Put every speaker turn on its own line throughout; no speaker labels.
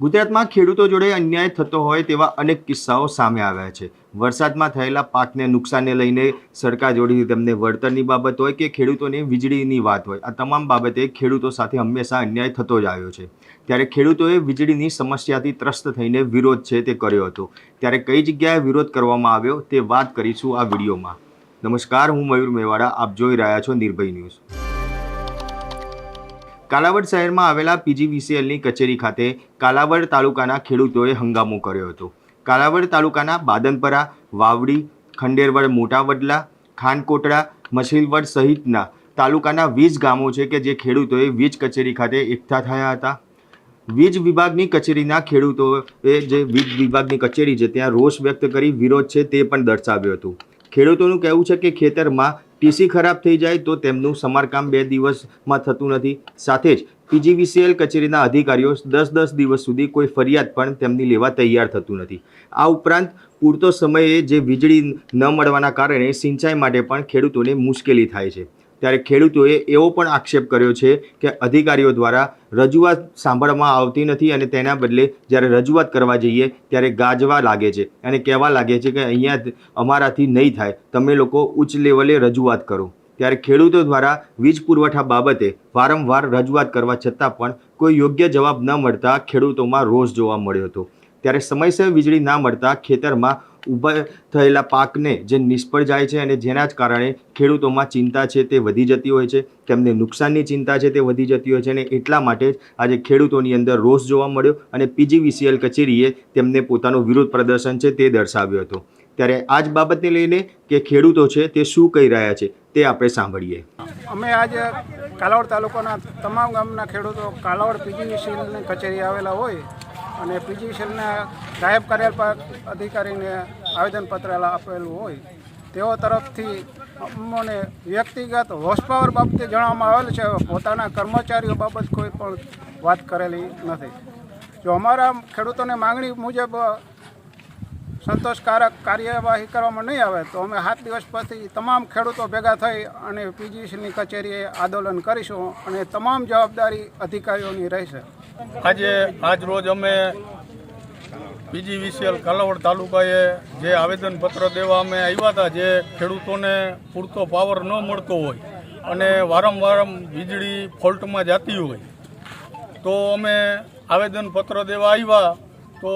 ગુજરાતમાં ખેડૂતો જોડે અન્યાય થતો હોય તેવા અનેક કિસ્સાઓ સામે આવ્યા છે. વરસાદમાં થયેલા પાકને નુકસાનને લઈને સરકાર જોડે તેમને વળતરની બાબત હોય કે ખેડૂતોને વીજળીની વાત હોય, આ તમામ બાબતે ખેડૂતો સાથે હંમેશા અન્યાય થતો જ આવ્યો છે. ત્યારે ખેડૂતોએ વીજળીની સમસ્યાથી ત્રસ્ત થઈને વિરોધ છે તે કર્યો હતો. ત્યારે કઈ જગ્યાએ વિરોધ કરવામાં આવ્યો તે વાત કરીશું આ વિડીયોમાં. નમસ્કાર, હું મયુર મેવાડા, આપ જોઈ રહ્યા છો નિર્ભય ન્યૂઝ. કાલાવડ શહેરમાં આવેલા પીજીવીસીએલની કચેરી ખાતે કાલાવડ તાલુકાના ખેડૂતોએ હંગામો કર્યો હતો. કાલાવડ તાલુકાના બાદનપરા, વાવડી, ખંડેરવડ મોટા વડલા ખાનકોટડા, મછીલવડ સહિતના તાલુકાના વીજ ગામો છે કે જે ખેડૂતોએ વીજ કચેરી ખાતે એકઠા થયા હતા. વીજ વિભાગની કચેરીના ખેડૂતોએ જે વીજ વિભાગની કચેરી છે, ત્યાં રોષ વ્યક્ત કરી વિરોધ છે તે પણ દર્શાવ્યો હતો. ખેડૂતોનું કહેવું છે કે ખેતરમાં ટીસી ખરાબ થઈ જાય તો તેમનું સમારકામ બે દિવસમાં થતું નથી. સાથે જ પીજીવીસીએલ કચેરીના અધિકારીઓ દસ દસ દિવસ સુધી કોઈ ફરિયાદ પણ તેમની લેવા તૈયાર થતું નથી. આ ઉપરાંત પૂરતો સમયે જે વીજળી ન મળવાના કારણે સિંચાઈ માટે પણ ખેડૂતોને મુશ્કેલી થાય છે. ત્યારે ખેડૂતોએ એવો પણ આક્ષેપ કર્યો છે કે અધિકારીઓ દ્વારા રજૂઆત સાંભળવામાં આવતી નથી અને તેના બદલે જ્યારે રજૂઆત કરવા જઈએ ત્યારે ગાજવા લાગે છે અને કહેવા લાગે છે કે અહીંયા અમારાથી નહીં થાય. તમે લોકો ઉચ્ચ લેવલે રજૂઆત કરો. ત્યારે ખેડૂતો દ્વારા વીજ પુરવઠા બાબતે વારંવાર રજૂઆત કરવા છતાં પણ કોઈ યોગ્ય જવાબ ન મળતા ખેડૂતોમાં રોષ જોવા મળ્યો હતો. ત્યારે સમયસર વીજળી ના મળતા ખેતરમાં ઊભા થયેલા પાકને જે નિષ્ફળ જાય છે અને જેના જ કારણે ખેડૂતોમાં ચિંતા છે તે વધી જતી હોય છે, તેમને નુકસાનની ચિંતા છે તે વધી જતી હોય છે અને એટલા માટે જ આજે ખેડૂતોની અંદર રોષ જોવા મળ્યો અને પીજીવીસીએલ કચેરીએ તેમને પોતાનો વિરોધ પ્રદર્શન છે તે દર્શાવ્યો હતો. ત્યારે આ જ બાબતને લઈને કે ખેડૂતો છે તે શું કહી રહ્યા છે તે આપણે સાંભળીએ.
અમે આજે કાલાવડ તાલુકાના તમામ ગામના ખેડૂતો કાલાવડ પીજીવીસીએલની કચેરી આવેલા હોય અને પીજીવીસીએલના ગાયબ કાર્યાલય અધિકારીને આવેદનપત્ર આપેલું હોય, તેઓ તરફથી અમને વ્યક્તિગત હોશપાવર બાબતે જણાવવામાં આવેલ છે પોતાના કર્મચારીઓ બાબત કોઈ પણ વાત કરેલી નથી. જો અમારા ખેડૂતોને માંગણી મુજબ સંતોષકારક કાર્યવાહી કરવામાં નહીં આવે, તો અમે સાત દિવસ પછી તમામ ખેડૂતો ભેગા થઈ અને પીજીસીની કચેરીએ આંદોલન કરીશું અને તમામ જવાબદારી અધિકારીઓની રહેશે.
આજે, આજ રોજ અમે પીજીવીસીએલ કાલાવડ તાલુકાએ જે આવેદનપત્ર દેવા અમે આવ્યા હતા, જે ખેડૂતોને પૂરતો પાવર ન મળતો હોય અને વારંવાર વીજળી ફોલ્ટમાં જતી હોય, તો અમે આવેદનપત્ર દેવા આવ્યા. તો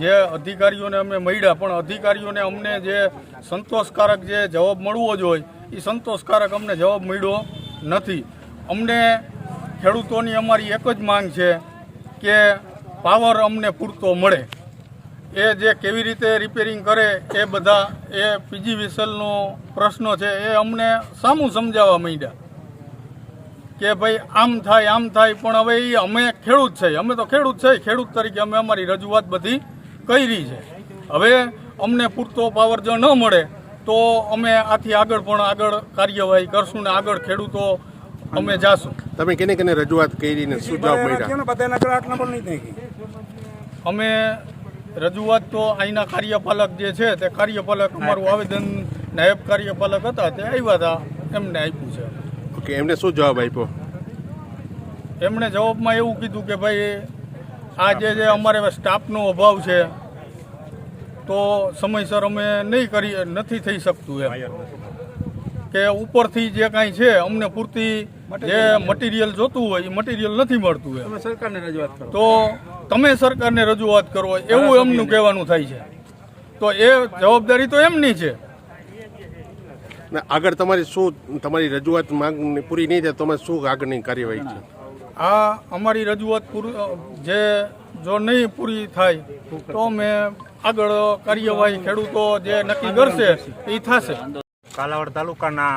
જે અધિકારીઓને અમે મળ્યા, પણ અધિકારીઓને અમને જે સંતોષકારક જે જવાબ મળવો જોઈએ એ સંતોષકારક અમને જવાબ મળ્યો નથી. અમને ખેડૂતોની અમારી એક જ માંગ છે કે પાવર અમને પૂરતો મળે. એ જે કેવી રીતે રિપેરિંગ કરે એ બધા એ પીજી વિસલનો પ્રશ્ન છે એ અમને સામું સમજાવવા માંડ્યા. કે ભાઈ આમ થાય આમ થાય પણ હવે એ અમે ખેડૂત છે અમે તો ખેડૂત છે ખેડૂત તરીકે અમે અમારી રજૂઆત બધી કરી છે. હવે અમને પૂરતો પાવર જો ન મળે તો અમે આથી આગળ પણ આગળ કાર્યવાહી કરશું ને આગળ ખેડૂતો અમે જાશું.
તમે કેને કેને રજૂઆત કરીને શું જવાબ મળ્યા
અમે રજૂઆત તો અહીંના કાર્યપાલક જે છે તે કાર્યપાલક અમારું આવેદન નાયબ કાર્યપાલક હતા તે આવ્યા હતા એમને આપ્યું છે.
ઓકે એમને શું જવાબ આપ્યો?
એમણે જવાબમાં એવું કીધું કે ભાઈ આ જે જે અમારે સ્ટાફનો અભાવ છે તો સમયસર અમે નહીં કરી નથી થઈ શકતું એમ. કે ઉપરથી જે કાંઈ છે અમને પૂરતી જે મટીરિયલ જોતું હોય એ મટીરિયલ નથી મળતું એમ.
સરકારને રજૂઆત
તો તમે સરકારને રજૂઆત કરો એવું એમનું કહેવાનું થાય છે. તો એ જવાબદારી તો એમની છે.
ને આગળ તમારી શું તમારી રજૂઆત માંગ પૂરી નહીં થાય તમે શું આગળની કાર્યવાહી છે?
આ અમારી રજૂઆત પૂરી જે જો નહીં પૂરી થાય તો અમે આગળ કાર્યવાહી ખેડૂતો જે નક્કી કરશે એ થશે.
કાલાવડ તાલુકાના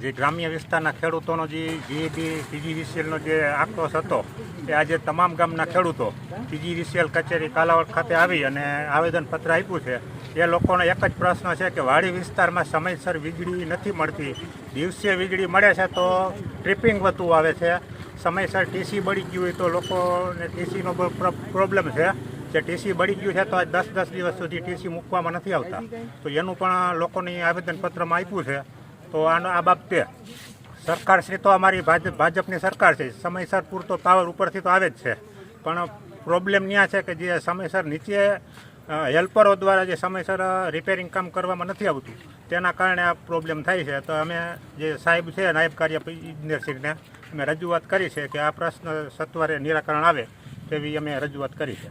જે ગ્રામ્ય વિસ્તારના ખેડૂતોનો જે જીએબી પીજીવીસીએલનો જે આક્રોશ હતો, એ આજે તમામ ગામના ખેડૂતો પીજીવીસીએલ કચેરી કાલાવડ ખાતે આવી અને આવેદનપત્ર આપ્યું છે. એ લોકોનો એક જ પ્રશ્ન છે કે વાડી વિસ્તારમાં સમયસર વીજળી નથી મળતી. દિવસે વીજળી મળે છે તો ટ્રિપિંગ વધુ આવે છે. સમયસર ટીસી બળી ગયું હોય તો લોકોને ટીસીનો પ્રોબ્લેમ છે. જે ટીસી બળી ગયું છે તો આજ દસ દસ દિવસ સુધી ટીસી મૂકવામાં નથી આવતા. તો એનું પણ લોકોની આવેદનપત્રમાં આપ્યું છે. તો આનો આ બાબતે સરકાર શ્રી તો અમારી ભાજપ ભાજપની સરકાર છે. સમયસર પૂરતો પાવર ઉપરથી તો આવે જ છે. પણ પ્રોબ્લેમ ત્યાં છે કે જે સમયસર નીચે હેલ્પરો દ્વારા જે સમયસર રિપેરિંગ કામ કરવામાં નથી આવતું, તેના કારણે આ પ્રોબ્લેમ થાય છે. તો અમે જે સાહેબ છે, નાયબ કાર્ય ઇજનેરસિંહને અમે રજૂઆત કરી છે કે આ પ્રશ્ન સત્વરે નિરાકરણ આવે તેવી અમે રજૂઆત કરી છે.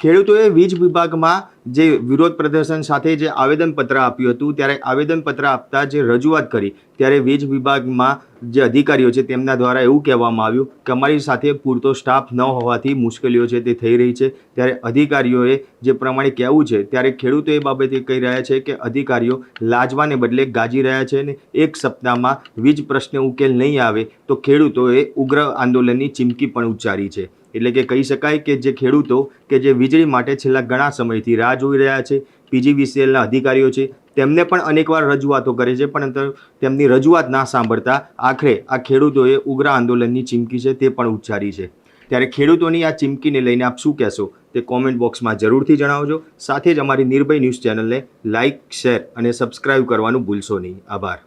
ખેડૂતોએ વીજ વિભાગમાં જે વિરોધ પ્રદર્શન સાથે જે આવેદનપત્ર આપ્યું હતું, ત્યારે આવેદનપત્ર આપતા જે રજૂઆત કરી, ત્યારે વીજ વિભાગમાં જે અધિકારીઓ છે તેમના દ્વારા એવું કહેવામાં આવ્યું કે અમારી સાથે પૂરતો સ્ટાફ ન હોવાથી મુશ્કેલીઓ છે તે થઈ રહી છે. ત્યારે અધિકારીઓએ જે પ્રમાણે કહેવું છે, ત્યારે ખેડૂતો એ બાબતે કહી રહ્યા છે કે અધિકારીઓ લાજવાને બદલે ગાજી રહ્યા છે અને એક સપ્તાહમાં વીજ પ્રશ્ન ઉકેલ નહીં આવે તો ખેડૂતોએ ઉગ્ર આંદોલનની ચીમકી પણ ઉચ્ચારી છે. એટલે કે કહી શકાય કે જે ખેડૂતો કે જે વીજળી માટે છેલ્લા ઘણા સમયથી રાહ જોઈ રહ્યા છે, પીજીવીસીએલના અધિકારીઓ છે, તેમને પણ અનેકવાર રજૂઆતો કરે છે પણ તેમની રજૂઆત ના સાંભળતા આખરે આ ખેડૂતોએ ઉગ્ર આંદોલનની ચીમકી છે તે પણ ઉચ્ચારી છે. ત્યારે ખેડૂતોની આ ચીમકીને લઈને આપ શું કહેશો? તે કોમેન્ટ બોક્સમાં જરૂરથી જણાવજો. સાથે જ અમારી નિર્ભય ન્યૂઝ ચેનલને લાઇક શેર અને સબસ્ક્રાઇબ કરવાનું ભૂલશો નહીં. આભાર.